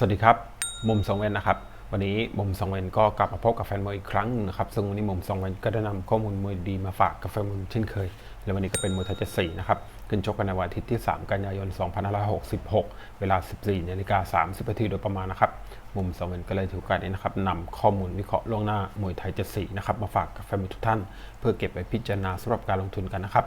สวัสดีครับ มุมสองเวนนะครับ วันนี้มุมสองเวนก็กลับมาพบกับแฟนมวยอีกครั้งหนึ่งนะครับซึ่งวันนี้มุมสองเวนก็ได้นำข้อมูลมวยดีมาฝากกับแฟนมวยเช่นเคย และวันนี้ก็เป็นมวยไทยเจ็ดสี่นะครับขึ้นชกกันในวันอาทิตย์ที่ 3 กันยายน 2566 เวลา 14นาฬิกา30นาทีโดยประมาณนะครับ มุมสองเวนก็เลยถือโอกาสนี้นะครับนำข้อมูลวิเคราะห์ล่วงหน้ามวยไทยเจ็ดสี่นะครับมาฝากกับแฟนมวยทุกท่าน เพื่อเก็บไว้พิจารณาสำหรับการลงทุนกันนะครับ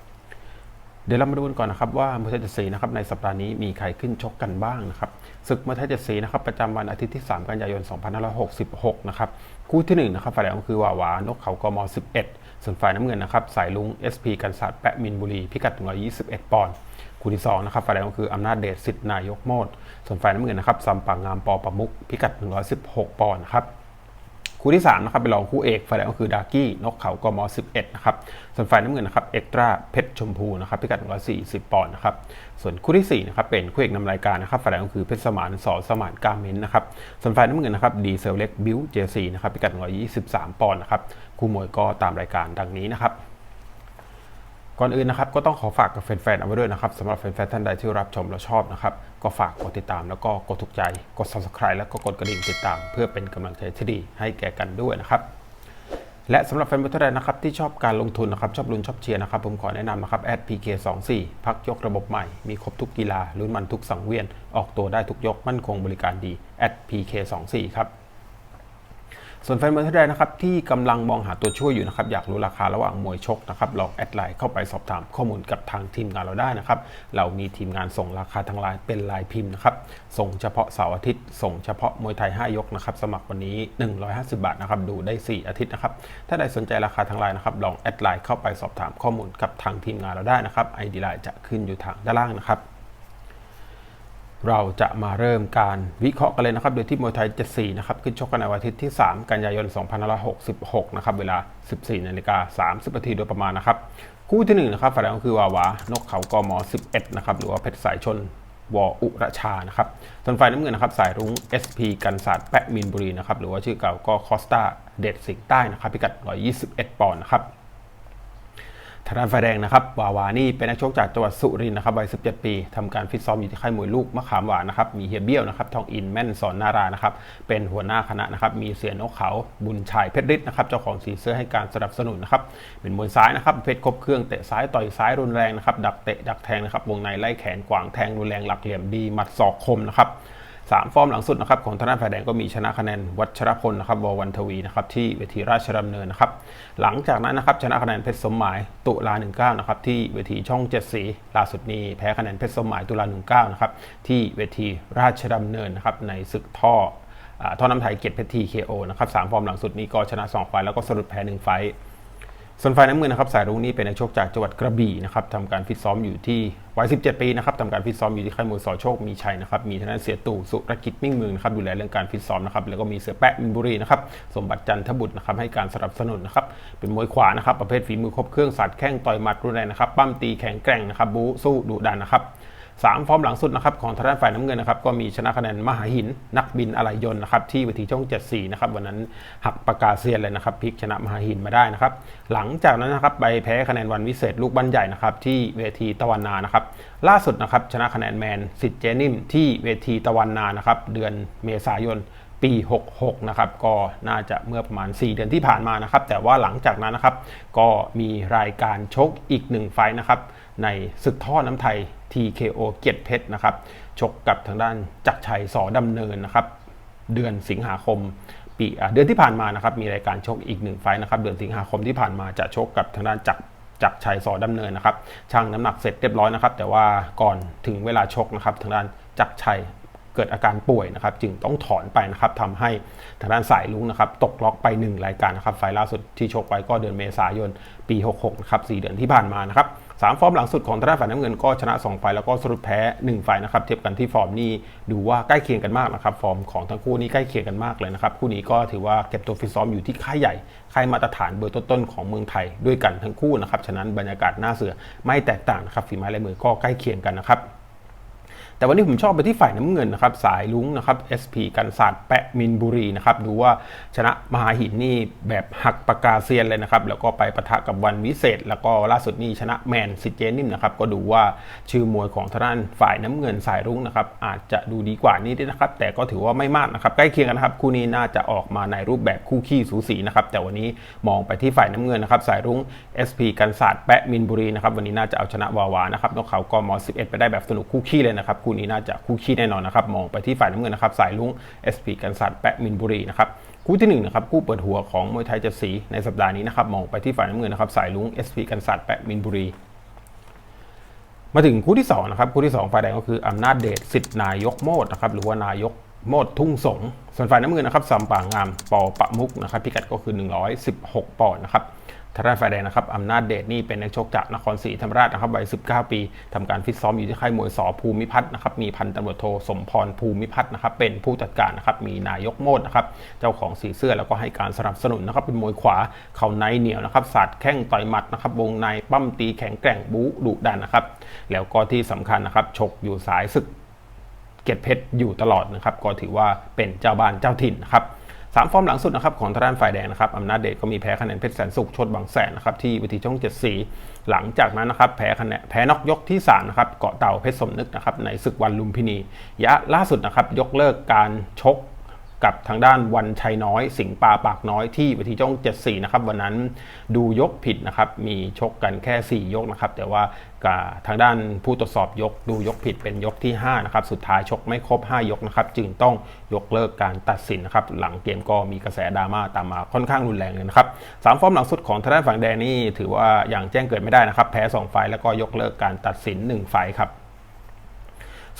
เดี๋ยวเรามาดูกันก่อนนะครับว่ามวยไทยเจ็ดสีนะครับในสัปดาห์นี้มีใครขึ้นชกกันบ้างนะครับศึกมวยไทยเจ็ดสีนะครับประจำวันอาทิตย์ที่ 3 กันยายน 2566 นะครับคู่ที่1นะครับฝ่ายแดงก็คือวาวานกเขากม 11 ส่วนฝ่ายน้ำเงินนะครับสายลุง SP กันศาสตร์แปะมินบุรี พิกัด121 ปอนด์คู่ที่2นะครับฝ่ายแดงก็คืออำนาจเดชสิทธิ์นายกโมดส่วนฝ่ายน้ำเงินนะครับซัมปังงามปอประมุกพิกัด 116 ปอนด์นะครับ คู่ที่3นะครับเป็นรองคู่เอกฝ่ายแดงก็คือดากี้นกเขากม11นะครับส่วนฝ่ายน้ำเงินนะครับเอ็กตราเพชรชมพูนะครับพิกัด140ปอนด์นะครับส่วนคู่ที่4นะครับเป็นคู่เอกนำรายการนะครับฝ่ายแดงก็คือเพชรสมานสอสมานกาเมนนะครับส่วนฝ่ายน้ำเงินนะครับดีเซลเล็กบิวเจซีนะครับพิกัด123ปอนด์นะครับคู่มวยก็ตามรายการดังนี้นะครับ ก่อนอื่นนะครับก็ต้องขอฝากกับแฟนๆเอาไว้ด้วยนะครับสำหรับแฟนๆท่านใดที่รับชมและชอบนะครับก็ฝากกดติดตามแล้วก็กดถูกใจกด subscribe แล้วก็กดกระดิ่งติดตาม เพื่อเป็นกำลังใจที่ดีให้แก่กันด้วยนะครับและสำหรับแฟนบอลท่านใดนะครับที่ชอบการลงทุนนะครับชอบลุ้นชอบเชียร์นะครับผมขอแนะนำนะครับแอด PK24 พักยกระบบใหม่ มีครบทุกกีฬาลุ้นมันทุกสังเวียน ออกตัวได้ทุกยกมั่นคงบริการดีแอด PK24 ครับ ส่วนแฟนบอลท่านใดนะครับที่กำลังมองหาตัวช่วยอยู่นะครับอยากรู้ราคาระหว่างมวยชกนะครับลองแอดไลน์เข้าไปสอบถามข้อมูลกับทางทีมงานเราได้นะครับเรามีทีมงานส่งราคาทางไลน์เป็นลายพิมพ์นะครับส่งเฉพาะเสาร์อาทิตย์ ส่งเฉพาะมวยไทย 5 ยกนะครับสมัครวันนี้ 150 บาทนะครับดูได้ 4 อาทิตย์นะครับถ้าใดสนใจราคาทางไลน์นะครับลองแอดไลน์เข้าไปสอบถามข้อมูลกับทางทีมงานเราได้นะครับไอดีไลน์จะขึ้นอยู่ทางด้านล่างนะครับ เราจะมาเริ่มการวิเคราะห์กันเลยนะครับ โดยที่มวยไทย 74 นะครับ ขึ้นชกกันในวันอาทิตย์ที่ 3 กันยายน 2566 นะครับ เวลา 14นาฬิกา30นาทีโดยประมาณนะครับ คู่ที่ 1 นะครับฝ่ายแดงก็คือวาวานกเขากม11 นะครับ หรือว่าเพชรสายชนวออุรชานะครับส่วนฝ่ายน้ำเงินนะครับสายรุ้ง SP กันศาสตร์แปะมินบุรีนะครับ หรือว่าชื่อเก่าก็คอสตาเดดสิงห์ใต้นะครับ พิกัด 121 ปอนด์นะครับ ทางด้านฝ่ายแดงนะครับวาวานี่เป็นนักชกจากจังหวัดสุรินทร์นะครับวัย 17 ปีทำการฟิตซ้อมอยู่ที่ค่ายมวยลูกมะขามหวานนะครับมีเฮียเบี้ยวนะครับทองอินแม่นสอนนารานะครับเป็นหัวหน้าคณะนะครับมีเสียนกเขาบุญชัยเพชรฤทธิ์นะครับเจ้าของสีเสื้อให้การสนับสนุนนะครับเป็นมวยซ้ายนะครับเพชรครบเครื่องเตะซ้ายต่อยซ้ายรุนแรงนะครับดักเตะดักแทงนะครับวงในไล่แขนกวางแทงรุนแรงหลักเหลี่ยมดีหมัดศอกคมนะครับ สามฟอร์มหลังสุดนะครับของทางด้านฝ่ายแดงก็มีชนะคะแนนวัชรพลนะครับววันทวีนะครับที่เวทีราชดำเนินนะครับหลังจากนั้นนะครับชนะคะแนนเพชรสมหมายตุลา19นะครับที่เวทีช่องเจ็ดสีล่าสุดนี้แพ้คะแนนเพชรสมหมายตุลา19นะครับที่เวทีราชดำเนินนะครับในศึกท่ออท่อน้ำไทยเกียรติเพชรทีเคโอนะครับสามฟอร์มหลังสุดนี้ก็ชนะ 2 ไฟล์แล้วก็สรุปแพ้1ไฟล์ ส่วนฝ่ายน้ำเงินนะครับสายรุ้งนี่เป็นนักชกจากจังหวัดกระบี่นะครับทำการฟิตซ้อมอยู่ที่วัย 17 ปีนะครับทำการฟิตซ้อมอยู่ที่ค่ายมวยสอโชคมีชัยนะครับมีทางด้านเสียตู่สุรกิจมิ่งเมืองนะครับดูแลเรื่องการฟิตซ้อมนะครับแล้วก็มีเสือแปะมินบุรีนะครับสมบัติจันทบุตรนะครับให้การสนับสนุนนะครับเป็นมวยขวานะครับประเภทฝีมือครบเครื่องสัดแข้งต่อยหมัดรุนแรงนะครับปั้มตีแข็งแกร่งนะครับบู๊สู้ดุดันนะครับ สามฟอร์มหลังสุดนะครับของทางด้านฝ่ายน้ำเงินนะครับก็มีชนะคะแนนมหาหิน นักบินอะไหล่ยนต์นะครับที่เวทีช่อง 74 นะครับวันนั้นหักปากกาเซียนเลยนะครับพลิกชนะมหาหินมาได้นะครับหลังจากนั้นนะครับไปแพ้คะแนนวันวิเศษลูกบ้านใหญ่นะครับที่เวทีตะวันนานะครับล่าสุดนะครับชนะคะแนนแมนสิทธิ์เจนิมที่เวทีตะวันนานะครับเดือนเมษายนปี 66 นะครับ ก็น่าจะเมื่อประมาณ 4 เดือนที่ผ่านมานะครับ แต่ว่าหลังจากนั้นนะครับ ก็มีรายการชกอีกหนึ่งไฟนะครับ ในศึกท่อน้ำไทย TKO เกียรติเพชรนะครับ ชกกับทางด้านจักรชัยสอดำเนินนะครับ เดือนสิงหาคม ปีเดือนที่ผ่านมานะครับ มีรายการชกอีกหนึ่งไฟนะครับ เดือนสิงหาคมที่ผ่านมาจะชกกับทางด้านจักรจากชัยสอดำเนินนะครับช่างน้ำหนักเสร็จเรียบร้อยนะครับ แต่ว่าก่อนถึงเวลาชกนะครับ ทางด้านจักรชัยเกิดอาการป่วยนะครับ จึงต้องถอนไปนะครับทำให้ทางด้านสายลุงนะครับ ตกล็อกไป 1 รายการนะครับ ไฟล์ล่าสุดที่ชกไปก็เดือนเมษายนปี 66นะครับ4เดือนที่ผ่านมานะครับ สามฟอร์มหลังสุดของทางด้านฝ่ายน้ำเงินก็ชนะ 2 ไฟล์แล้วก็สรุปแพ้ 1 ไฟล์นะครับเทียบกันที่ฟอร์มนี่ดูว่าใกล้เคียงกันมากนะครับฟอร์มของทั้งคู่นี้ใกล้เคียงกันมากเลยนะครับคู่นี้ก็ถือว่าเก็บตัวฟิตซ้อมอยู่ที่ค่ายใหญ่ค่ายมาตรฐานเบอร์ต้นๆของเมืองไทยด้วยกันทั้งคู่นะครับฉะนั้นบรรยากาศหน้าเสือไม่แตกต่างนะครับฝีไม้ลายมือก็ใกล้เคียงกันนะครับ แต่วันนี้ผมชอบไปที่ฝ่ายน้ำเงินนะครับสายลุงนะครับ SP กันศาสตร์แปะมินบุรีนะครับดูว่าชนะมหาหินนี่แบบหักปากกาเซียนเลยนะครับแล้วก็ไปปะทะกับวันวิเศษ แล้วก็ล่าสุดนี่ชนะแมนสิเจนิมนะครับก็ดูว่าชื่อมวยของทางด้านฝ่ายน้ำเงินสายรุ้งนะครับอาจจะดูดีกว่านี้ด้วยนะครับ แต่ก็ถือว่าไม่มากนะครับใกล้เคียงกันนะครับคู่นี้น่าจะออกมาในรูปแบบคู่ขี้สูสีนะครับแต่วันนี้มองไปที่ฝ่ายน้ำเงินนะครับสายรุ้ง SP กันศาสตร์แปะมินบุรีนะครับวันนี้น่าจะเอาชนะวาวานะครับนกเขาก็มอ11 ไปได้แบบสนุกคู่ขี้เลยนะครับคูู่นี้น่าจะคู่ขี้แน่นอนนะครับมองไปที่ฝ่ายน้ำเงินนะครับสายลุง SP กันศาสตร์แปะมินบุรีนะครับคู่ที่หนึ่งนะครับคู่เปิดหัวของมวยไทยจ็ดสีในสัปดาห์นี้นะครับมองไปที่ฝ่ายน้ำเงินนะครับสายลุง SP กันศาสตร์แปะมินบุรีมาถึงคู่ที่2นะครับคู่ที่2ฝ่ายแดงก็คืออำนาจเดชสิทธินายกโมดนะครับหรือว่านายกโมดทุ่งสงส่วนฝ่ายน้ำเงินนะครับสัมป่างามปอปะมุกนะครับพิกัดก็คือ 116 ปอนด์นะครับ ทางด้านฝ่ายแดงนะครับอำนาจเดชนี่เป็นนักชกจากนครศรีธรรมราชนะครับวัย 19 ปีทำการฟิตซ้อมอยู่ที่ค่ายมวยสอภูมิพัฒน์นะครับมีพันตำรวจโทสมพรภูมิพัฒน์นะครับเป็นผู้จัดการนะครับมีนายกโมดนะครับเจ้าของสีเสื้อแล้วก็ให้การสนับสนุนนะครับเป็นมวยขวาเข่าในเหนียวนะครับสาดแข้งต่อยหมัดนะครับวงในปั้มตีแข็งแกร่งบู๊ดุดันนะครับแล้วก็ที่สำคัญนะครับชกอยู่สายศึกเกียรติเพชรอยู่ตลอดนะครับก็ถือว่าเป็นเจ้าบ้านเจ้าถิ่นนะครับ สามฟอร์มหลังสุดนะครับของทางด้านฝ่ายแดงนะครับอำนาจเดชก็มีแพ้คะแนนเพชรแสนสุขชดบางแสนนะครับที่วิธีช่องเจ็ดสีหลังจากนั้นนะครับแพ้คะแนนแพ้นอกยกที่3นะครับเกาะเต่าเพชรสมนึกนะครับในศึกวันลุมพินียะล่าสุดนะครับยกเลิกการชก กับทางด้านวันชัยน้อย สิงปาปากน้อยที่เวิธีจ้อง74นะครับวันนั้นดูยกผิดนะครับมีชกกันแค่ 4 ยกนะครับแต่ว่าทางด้านผู้ตรวจสอบยกดูยกผิดเป็นยกที่5นะครับสุดท้ายชกไม่ครบ 5 ยกนะครับจึงต้องยกเลิกการตัดสินนะครับหลังเกมก็มีกระแสดราม่าตามมาค่อนข้างรุนแรงเลยนะครับสามฟอร์มหลังสุดของทางด้านฝั่งแดงนี่ถือว่าอย่างแจ้งเกิดไม่ได้นะครับแพ้ 2 ไฟแล้วก็ยกเลิกการตัดสิน 1 ไฟครับ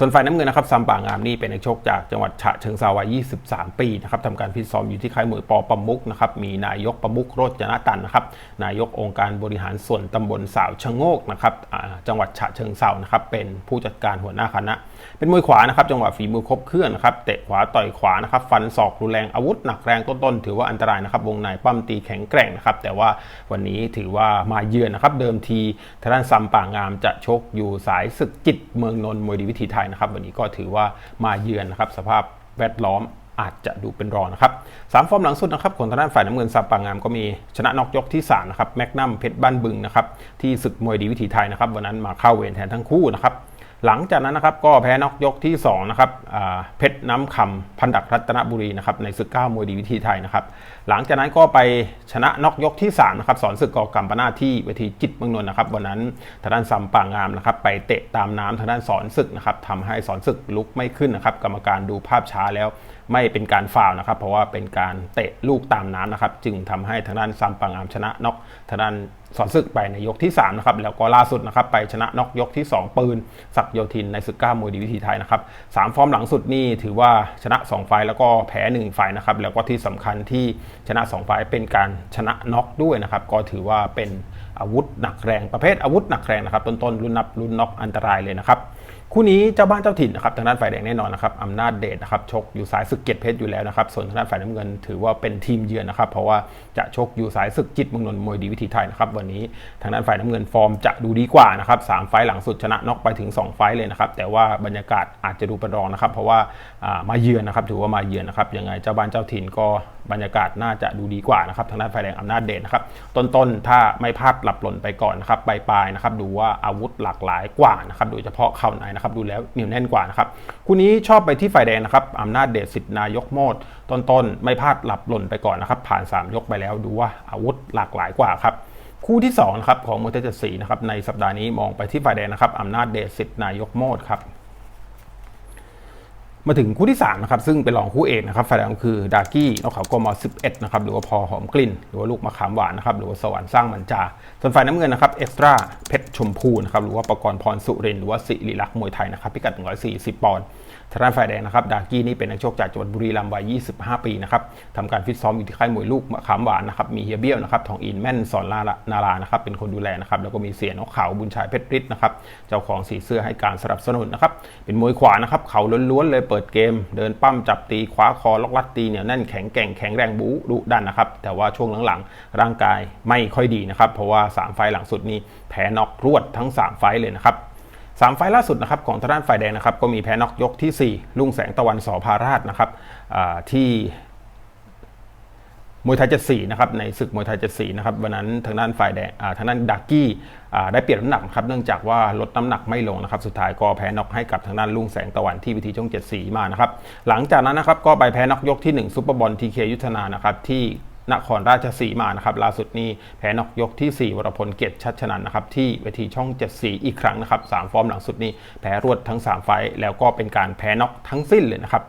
ส่วนฝ่ายน้ำเงินนะครับซัมป่างามนี่เป็นนักชกจากจังหวัดฉะเชิงเซาวัย 23 ปีนะครับทำการฟิตซ้อมอยู่ที่ค่ายมวยปอประมุกนะครับมีนายกประมุกโรจนตันนะครับนายกองค์การบริหารส่วนตำบลสาวชะโงกนะครับจังหวัดฉะเชิงเซานะครับเป็นผู้จัดการหัวหน้าคณะ เป็นมวยขวานะครับจังหวะฝีมือครบเครื่องนะครับเตะขวาต่อยขวานะครับฟันศอกรุนแรงอาวุธหนักแรงต้นๆถือว่าอันตรายนะครับวงในปั้มตีแข็งแกร่งนะครับแต่ว่าวันนี้ถือว่ามาเยือนนะครับเดิมทีทางด้านซัมป่างามจะชกอยู่สายศึกจิตเมืองนนท์มวยดีวิถีไทยนะครับ วันนี้ก็ถือว่ามาเยือนนะครับ สภาพแวดล้อมอาจจะดูเป็นรองนะครับสามฟอร์มหลังสุดนะครับของทางด้านฝ่ายน้ำเงินซาปางามก็มีชนะนอกยกที่3นะครับแมกนัมเพชรบ้านบึงนะครับที่ศึกมวยดีวิถีไทยนะครับวันนั้นมาเข้าเวรแทนทั้งคู่นะครับ หลังจากนั้นนะครับก็แพ้นอกยกที่2นะครับเพชรน้ำคำพันดักรัตนบุรีนะครับในศึกก้ามวยดีวิธีไทยนะครับหลังจากนั้นก็ไปชนะนอกยกที่3นะครับสอนศึกกอกัมปนาที่เวทีจิตเมืองนนท์นะครับวันนั้นทางด้านซัมป่างามนะครับไปเตะตามน้ำทางด้านสอนศึกนะครับทำให้สอนศึกลุกไม่ขึ้นนะครับกรรมการดูภาพช้าแล้ว ไม่เป็นการฟาวนะครับ เพราะว่าเป็นการเตะลูกตามน้ำนะครับ จึงทำให้ทางด้านซัมป่างามชนะน็อกทางด้านสอนศึกไปในยกที่3นะครับแล้วก็ล่าสุดนะครับไปชนะน็อกยกที่ 2 ปืน ศักโยธินในศึกก้ามวยดีวิธีไทยนะครับสามฟอร์มหลังสุดนี่ถือว่าชนะ 2 ไฟแล้วก็แพ้ 1 ไฟนะครับแล้วก็ที่สำคัญที่ชนะ 2 ไฟเป็นการชนะน็อกด้วยนะครับก็ถือว่าเป็นอาวุธหนักแรงประเภทอาวุธหนักแรงนะครับต้นๆรุ่นนับรุ่นน็อกอันตรายเลยนะครับ คู่นี้เจ้าบ้านเจ้าถิ่นนะครับทางด้านฝ่ายแดงแน่นอนนะครับอำนาจเดชนะครับชกอยู่สายศึกเกียรติเพชรอยู่แล้วนะครับส่วนทางด้านฝ่ายน้ำเงินถือว่าเป็นทีมเยือนนะครับเพราะว่าจะชกอยู่สายศึกจิตมงนนท์มวยดีวิถีไทยนะครับวันนี้ทางด้านฝ่ายน้ำเงินฟอร์มจะดูดีกว่านะครับสามไฟหลังสุดชนะน็อกไปถึง 2 ไฟเลยนะครับแต่ว่าบรรยากาศอาจจะดูประรองนะครับเพราะว่า มาเยือนนะครับถือว่ามาเยือนนะครับยังไงเจ้าบ้านเจ้าถิ่นก็บรรยากาศน่าจะดูดีกว่านะครับทางด้านฝ่ายแดงอำนาจเดชนะครับต้นๆถ้าไม่พลาดหลับหล่นไปก่อนนะครับปลายๆนะครับดูว่าอาวุธหลากหลายกว่านะครับโดยเฉพาะเข่าในนะครับดูแล้วเหนียวแน่นกว่านะครับคู่นี้ชอบไปที่ฝ่ายแดงนะครับอำนาจเดชสิทธินายกโมดต้นๆไม่พลาดหลับหล่นไปก่อนนะครับผ่าน 3 ยกไปแล้วดูว่าอาวุธหลากหลายกว่าครับคู่ที่2นะครับของมวยเตสีนะครับในสัปดาห์นี้มองไปที่ฝ่ายแดงนะครับอำนาจเดชสิทธินายกโมดครับ มาถึงคู่ที่3นะครับซึ่งเป็นรองคู่เอกนะครับฝ่ายแดงคือดากี้นกเขากม11นะครับหรือว่าพอหอมกลิ่น หรือว่าลูกมะขามหวานนะครับหรือว่าสวรรค์สร้างมันจาส่วนฝ่ายน้ำเงินนะครับเอ็กซ์ตร้าเพชรชมพูนะครับหรือว่าประกรณ์พรสุรินหรือว่าสิริลักษ์มวยไทยนะครับพิกัด 140 ปอนด์ ทางด้านฝ่ายแดงนะครับดากี้นี่เป็นนักชกจากจังหวัดบุรีรัมย์วัย 25 ปีนะครับทำการฟิตซ้อมอยู่ที่ค่ายมวยลูกมะขามหวานนะครับมีเฮียเบี้ยวนะครับทองอินแม่นสอนลานารานะครับเป็นคนดูแลนะครับแล้วก็มีเสียนกเขาบุญชายเพชรฤทธิ์นะครับเจ้าของสีเสื้อให้การสนับสนุนนะครับเป็นมวยขวานะครับเขาล้วนๆเลยเปิดเกม เดินปั้มจับตีคว้าคอล็อกลัดตีเนี่ยแน่นแข็งแกร่งแข็งแรงบู๊ดุดันนะครับแต่ว่าช่วงหลังๆ ร่างกายไม่ค่อยดีนะครับเพราะว่า 3 ไฟล์หลังสุดนี้แพ้น็อกรวดทั้ง 3 ไฟล์เลยนะครับ สามไฟล์ล่าสุดนะครับของทางด้านฝ่ายแดงนะครับก็มีแพ้น็อกยกที่ 4 ลุงแสงตะวันสอพาราชนะครับที่มวยไทยเจ็ดสีนะครับในศึกมวยไทยเจ็ดสีนะครับวันนั้นทางด้านฝ่ายแดงทางด้านดักกี้ได้เปลี่ยนน้ำหนักครับเนื่องจากว่าลดน้ำหนักไม่ลงนะครับสุดท้ายก็แพ้น็อกให้กับทางด้านลุงแสงตะวันที่วิธีช่องเจ็ดสีมานะครับหลังจากนั้นนะครับก็ไปแพ้น็อกยกที่1ซุปเปอร์บอลทีเคยุทธนานะครับที่ นครราชสีมานะครับล่าสุดนี้แพ้นอกยกที่ 4 วรพลเกียรติชัดชนันนะครับที่เวทีช่อง 7 สีอีกครั้งนะครับสามฟอร์มหลังสุดนี้แพ้รวดทั้ง 3 ไฟแล้วก็เป็นการแพ้นอกทั้งสิ้นเลยนะครับ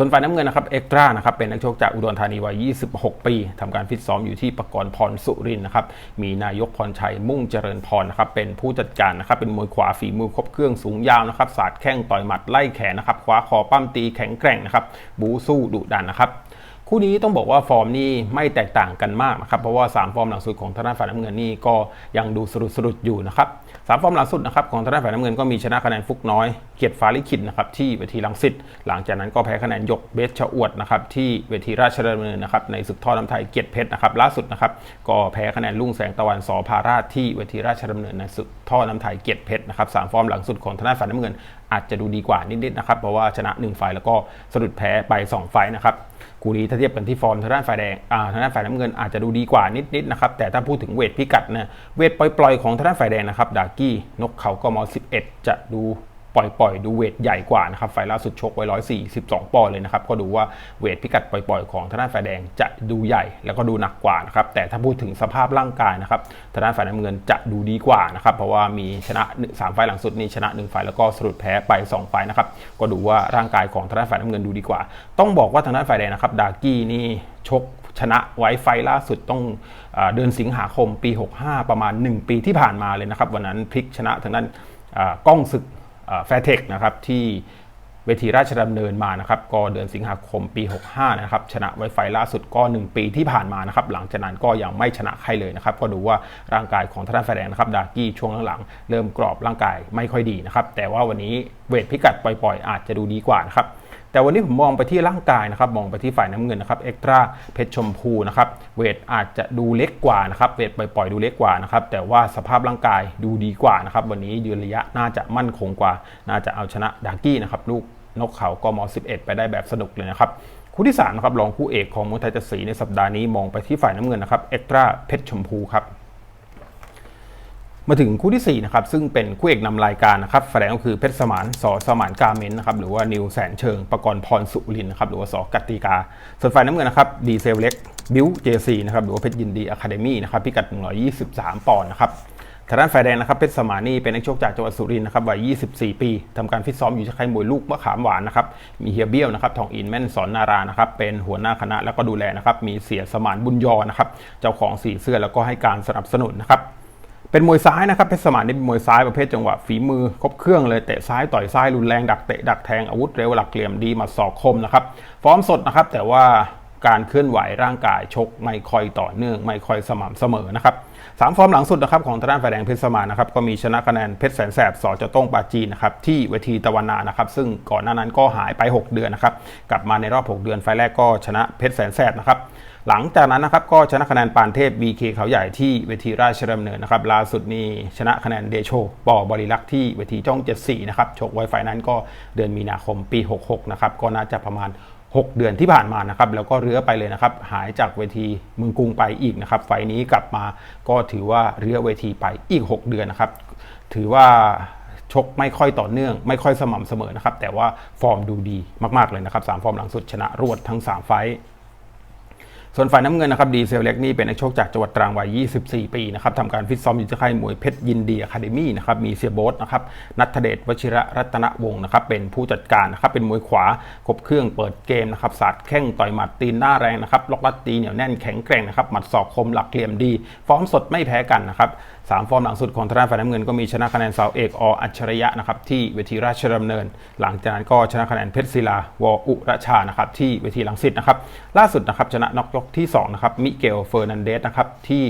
ส่วนฝ่ายน้ำเงินนะครับเอ็กตรานะครับเป็นนักชกจากอุดรธานีวัย 26 ปีทำการฟิตซ้อมอยู่ที่ปกรณ์พรสุรินนะครับมีนายกพรชัยมุ่งเจริญพรนะครับเป็นผู้จัดการนะครับเป็นมวยขวาฝีมือครบเครื่องสูงยาวนะครับสาดแข้งต่อยหมัดไล่แขนนะครับคว้าคอปั้มตีแข็งแกร่งนะครับบูสู้ดุดันนะครับ คู่นี้ต้องบอกว่าฟอร์มนี่ไม่แตกต่างกันมากนะครับ เพราะว่า 3 ฟอร์มหลังสุดของทางด้านฝ่ายน้ำเงินนี่ก็ยังดูสรุดสรุดอยู่นะครับสามฟอร์มหลังสุดนะครับของทางด้านฝ่ายน้ำเงินก็มีชนะคะแนนฟุกน้อยเกียรติฟ้าลิขิตนะครับที่เวทีลังสิตหลังจากนั้นก็แพ้คะแนนยกเบสชอวดนะครับที่เวทีราชดำเนินนะครับในศึกท่อน้ำไทยเกียรติเพชรนะครับล่าสุดนะครับก็แพ้คะแนนลุ่งแสงตะวันสอพาราชที่เวทีราชดำเนินในศึกท่อน้ำไทยเกียรติเพชรนะครับสามฟอร์มหลังสุดของทางด้านฝ่ายน้ำเงินอาจจะดูดีกว่านิดๆนะครับเพราะว่าชนะ 1 ไฟแล้วก็สะดุดแพ้ไป 2 ไฟนะครับกูนี้ถ้าเทียบกันที่ฟอร์มทางด้านฝ่ายแดงอ่าทางด้านฝ่ายน้ำเงินอาจจะดูดีกว่านิดๆนะครับแต่ถ้าพูดถึงเวทพิกัดนะเวทปล่อยๆของทางด้านฝ่ายแดงนะครับดากี้นกเขาก็มอ11 จะดู ปล่อยๆดูเวทใหญ่กว่านะครับไฟล่าสุดชกไว้142ปอนด์เลยนะครับก็ดูว่าเวทพิกัดปล่อยๆ ของทางด้านฝ่ายแดงจะดูใหญ่แล้วก็ดูหนักกว่านะครับแต่ถ้าพูดถึงสภาพร่างกายนะครับทางด้านฝ่ายน้ำเงินจะดูดีกว่านะครับเพราะว่ามีชนะ3ไฟหลังสุดนี้ชนะ1ไฟแล้วก็สรุปแพ้ไป2ไฟนะครับก็ดูว่าร่างกายของทางด้านฝ่ายน้ำเงินดูดีกว่า ต้องบอกว่าทางด้านฝ่ายแดงนะครับดากี้นี่ชกชนะไว้ไฟล่าสุดต้องเดือนสิงหาคมปี 65 ประมาณ 1 ปีที่ผ่านมาเลยนะครับ วันนั้นพลิกชนะทางด้านกล้องศึก แฟร์เทคนะครับที่เวทีราชดำเนินมานะครับก็เดือนสิงหาคมปี 65 นะครับชนะไวไฟล่าสุดก็ 1 ปีที่ผ่านมานะครับหลังจากนั้นก็ยังไม่ชนะใครเลยนะครับก็ดูว่าร่างกายของท่านแฟนนะครับดากี้ช่วงหลังๆเริ่มกรอบร่างกายไม่ค่อยดีนะครับแต่ว่าวันนี้เวทพิกัดปล่อยๆ อาจจะดูดีกว่านะครับ แต่วันนี้ผมมองไปที่ร่างกายนะครับมองไปที่ฝ่ายน้ำเงินนะครับเอ็กตร้าเพชรชมพูนะครับเวทอาจจะดูเล็กกว่านะครับเวทปล่อยๆดูเล็กกว่านะครับแต่ว่าสภาพร่างกายดูดีกว่านะครับวันนี้ยืนระยะน่าจะมั่นคงกว่า น่าจะเอาชนะดากี้นะครับลูกนกเขากม11 ไปได้แบบสนุกเลยนะครับคู่ที่3นะครับรองคู่เอกของมวยไทยจะสีในสัปดาห์นี้มองไปที่ฝ่ายน้ำเงินนะครับเอ็กตร้าเพชรชมพูครับ มาถึงคู่ที่ 4 นะครับ ซึ่งเป็นคู่เอกนำรายการนะครับแสดงก็คือเพชรสมานสอสมานกาเมนนะครับหรือว่านิวแสนเชิงประกรณ์พรสุรินนะครับหรือว่าสอกัตติกา ส่วนฝ่ายน้ำเงินนะครับดีเซลเล็กบิวเจซีนะครับหรือว่าเพชรยินดีอะคาเดมี่นะครับพิกัด 123 ปอนด์นะครับทางด้านฝ่ายแดงนะครับเพชรสมานี่เป็นนักชกจากจังหวัดสุรินทร์นะครับวัย 24 ปีทำการฟิตซ้อมอยู่ที่ค่ายมวยลูกมะขามหวานนะครับมีเฮียเบี้ยวนะครับทองอินแม่นสอนนารานะครับเป็นหัวหน้าคณะแล้วก็ดูแลนะครับมีเสียสมานบุญยอนะครับเจ้าของสีเสื้อแล้วก็ให้การสนับสนุนนะครับ เป็นมวยซ้ายนะครับเพชรสมานนี่เป็นมวยซ้ายประเภทจังหวะฝีมือครบเครื่องเลยเตะซ้ายต่อยซ้ายรุนแรงดักเตะดักแทงอาวุธเร็วหลักเหลี่ยมดีมาสอกคมนะครับฟอร์มสดนะครับแต่ว่าการเคลื่อนไหวร่างกายชกไม่ค่อยต่อเนื่องไม่ค่อยสม่ำเสมอนะครับสามฟอร์มหลังสุดนะครับของทางด้านฝ่ายแดงเพชรสมานนะครับก็มีชนะคะแนนเพชรแสนแสบสอจะต้องปาจีนนะครับที่เวทีตะวันนานะครับซึ่งก่อนหน้านั้นก็หายไป 6 เดือนนะครับกลับมาในรอบ 6 เดือนไฟแรกก็ชนะเพชรแสนแสบนะครับ หลังจากนั้นนะครับก็ชนะคะแนนปานเทพ BK เขาใหญ่ที่เวทีราชดำเนินนะครับล่าสุดนี้ชนะคะแนนเดโชปอบริลักษ์ที่เวทีจ้อง74นะครับชกไวไฟนั้นก็เดือนมีนาคมปี 66นะครับก็น่าจะประมาณ 6 เดือนที่ผ่านมานะครับแล้วก็เรื้อไปเลยนะครับหายจากเวทีเมืองกรุงไปอีกนะครับไฟนี้กลับมาก็ถือว่าเรื้อเวทีไปอีก 6 เดือนนะครับถือว่าชกไม่ค่อยต่อเนื่อง ไม่ค่อยสม่ำเสมอนะครับแต่ว่าฟอร์มดูดีมากๆเลยนะครับ3ฟอร์มหลังสุดชนะรวดทั้ง 3 ไฟ ส่วนฝ่ายน้ำเงินนะครับดีเซลเล็กนี่เป็นนักชกจากจังหวัดตรังวัย 24 ปีนะครับทำการฟิตซ้อมอยู่ที่ค่ายมวยเพชรยินดีอะคาเดมี่นะครับมีเสียโบ๊ทนะครับนัทเดชวชิระรัตนวงศ์นะครับเป็นผู้จัดการนะครับเป็นมวยขวาครบเครื่องเปิดเกมนะครับสาดแข้งต่อยหมัดตีนหน้าแรงนะครับล็อกลัดตีเหนียวแน่นแข็งแกร่งนะครับหมัดศอกคมหลักเหลี่ยมดีฟอร์มสดไม่แพ้กันนะครับ สามฟอร์มหลังสุดของทางด้านฝ่ายน้ำเงินก็มีชนะคะแนนเสาวเอกออัจฉริยะนะครับที่เวทีราชดำเนิน หลังจากนั้นก็ชนะคะแนนเพชรศิลาวอุรชานะครับที่เวทีหลังสิตนะครับล่าสุดนะครับชนะน็อกยกที่2นะครับมิเกลเฟอร์นันเดสนะครับที่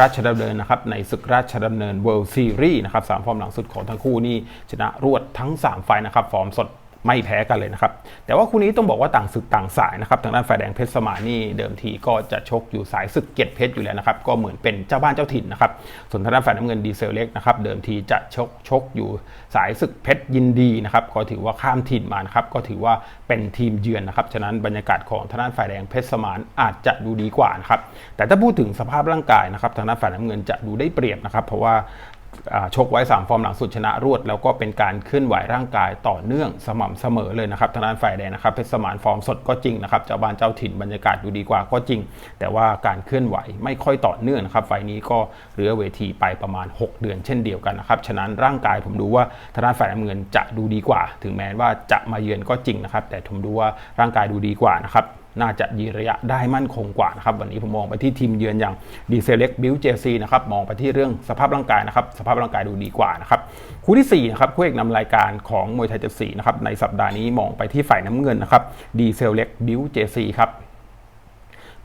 ราชดำเนินนะครับในศึกราชดำเนินเวิลด์ซีรีส์นะครับสามฟอร์มหลังสุดของทั้งคู่นี่ชนะรวดทั้ง 3 ไฟนะครับฟอร์มสด ไม่แพ้กันเลยนะครับ แต่ว่าคู่นี้ต้องบอกว่าต่างศึกต่างสายนะครับ ทางด้านฝ่ายแดงเพชรสมานี่เดิมทีก็จะชกอยู่สายศึกเกียรติเพชรอยู่แล้วนะครับ ก็เหมือนเป็นเจ้าบ้านเจ้าถิ่นนะครับ ส่วนทางด้านฝ่ายน้ำเงินดีเซลเล็กนะครับ เดิมทีจะชกชกอยู่สายศึกเพชรยินดีนะครับ ก็ถือว่าข้ามถิ่นมานะครับ ก็ถือว่าเป็นทีมเยือนนะครับ ฉะนั้นบรรยากาศของทางด้านฝ่ายแดงเพชรสมานอาจจะดูดีกว่านะครับ แต่ถ้าพูดถึงสภาพร่างกายนะครับ ทางด้านฝ่ายน้ำเงินจะดูได้เปรียบนะครับ เพราะว่า ชกไว้ 3 ฟอร์มหลังสุดชนะรวด แล้วก็เป็นการเคลื่อนไหวร่างกายต่อเนื่องสม่ำเสมอเลยนะครับทางด้านฝ่ายแดงนะครับเพชรสมานฟอร์มสดก็จริงนะครับเจ้าบ้านเจ้าถิ่นบรรยากาศดูดีกว่าก็จริง แต่ว่าการเคลื่อนไหวไม่ค่อยต่อเนื่องนะครับไฟล์นี้ก็เหลือเวทีไปประมาณ 6 เดือนเช่นเดียวกันนะครับฉะนั้นร่างกายผมดูว่าทางด้านฝ่ายน้ำเงินจะดูดีกว่า ถึงแม้ว่าจะมาเยือนก็จริงนะครับแต่ผมดูว่าร่างกายดูดีกว่านะครับ น่าจะยืนระยะได้มั่นคงกว่านะครับวันนี้ผมมองไปที่ทีมเยือนอย่างดีเซลเล็กบิลเจซีนะครับมองไปที่เรื่องสภาพร่างกายนะครับสภาพร่างกายดูดีกว่านะครับคู่ที่4นะครับคู่เอกนำรายการของมวยไทยเจ็ดสีนะครับในสัปดาห์นี้มองไปที่ฝ่ายน้ำเงินนะครับดีเซลเล็กบิลเจซีครับ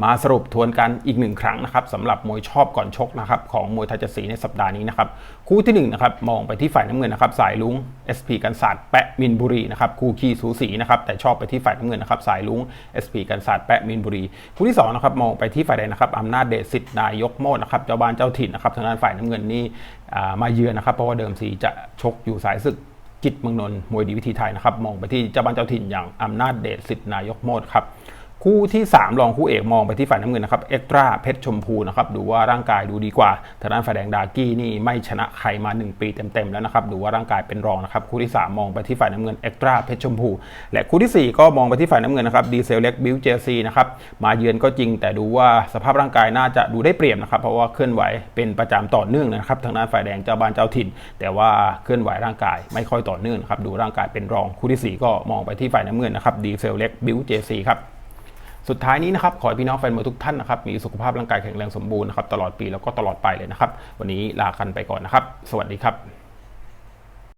มาสรุปทวนกันอีกหนึ่งครั้งนะครับสำหรับมวยชอบก่อนชกนะครับของมวยทยเจ็ดสีในสัปดาห์นี้นะครับคู่ที่1นงนะครับมองไปที่ฝ่ายน้ำเงินนะครับสายลุง SP กันศาสตร์แปะมินบุรีนะครับคู่ขี้สูสีนะครับแต่ชอบไปที่ฝ่ายน้ำเงินนะครับสายลุง SP กันศาสตร์แปะมินบุรี คู่ที่2นะครับมองไปที่ฝ่ายแดงนะครับอำนาจเดชสิทธิ์นายกโมดนะครับเจ้าบ้านเจ้าถิ่นนะครับทางด้านฝ่ายน้ำเงินนี่มาเยือนนะครับเพราะว่าเดิมสีจะชกอยู่สายศึกจิตเมืองนนท์มวยดีวิธีไทยนะครับมองไปที่เจ้าบ้านเจ้าถิ่นอย่างอำนาจเดชสิทธิ์นายกโมดครับ คู่ที่ 3 รองคู่เอกมองไปที่ฝ่ายน้ำเงินนะครับเอ็กตราเพชรชมพูนะครับดูว่าร่างกายดูดีกว่าทางด้านฝ่ายแดงดากี้นี่ไม่ชนะใครมา 1 ปีเต็มๆแล้วนะครับดูว่าร่างกายเป็นรองนะครับคู่ที่ 3 มองไปที่ฝ่ายน้ำเงินเอ็กตราเพชรชมพู และคู่ทีสี่4 ก็มองไปที่ฝ่ายน้ำเงินนะครับดีเซลเล็กบิลเจซีนะครับมาเยือนก็จริงแต่ดูว่าสภาพร่างกายน่าจะดูได้เปรียบนะครับเพราะว่าเคลื่อนไหวเป็นประจำต่อเนื่องนะครับทางด้านฝ่ายแดงเจ้าบ้านเจ้าถิ่น แต่ว่าเคลื่อนไหวร่างกายไม่ค่อยต่อเนื่องครับดูร่างกายเป็นรองคู่ที่ 4 ก็มองไปที่ฝ่ายน้ำเงินนะครับดีเซลเล็กบิลเจซีครับ สุดท้ายนี้นะครับขอให้พี่น้องแฟนมวยทุกท่านนะครับมีสุขภาพร่างกายแข็งแรงสมบูรณ์นะครับตลอดปีแล้วก็ตลอดไปเลยนะครับ วันนี้ลากันไปก่อนนะครับ สวัสดีครับ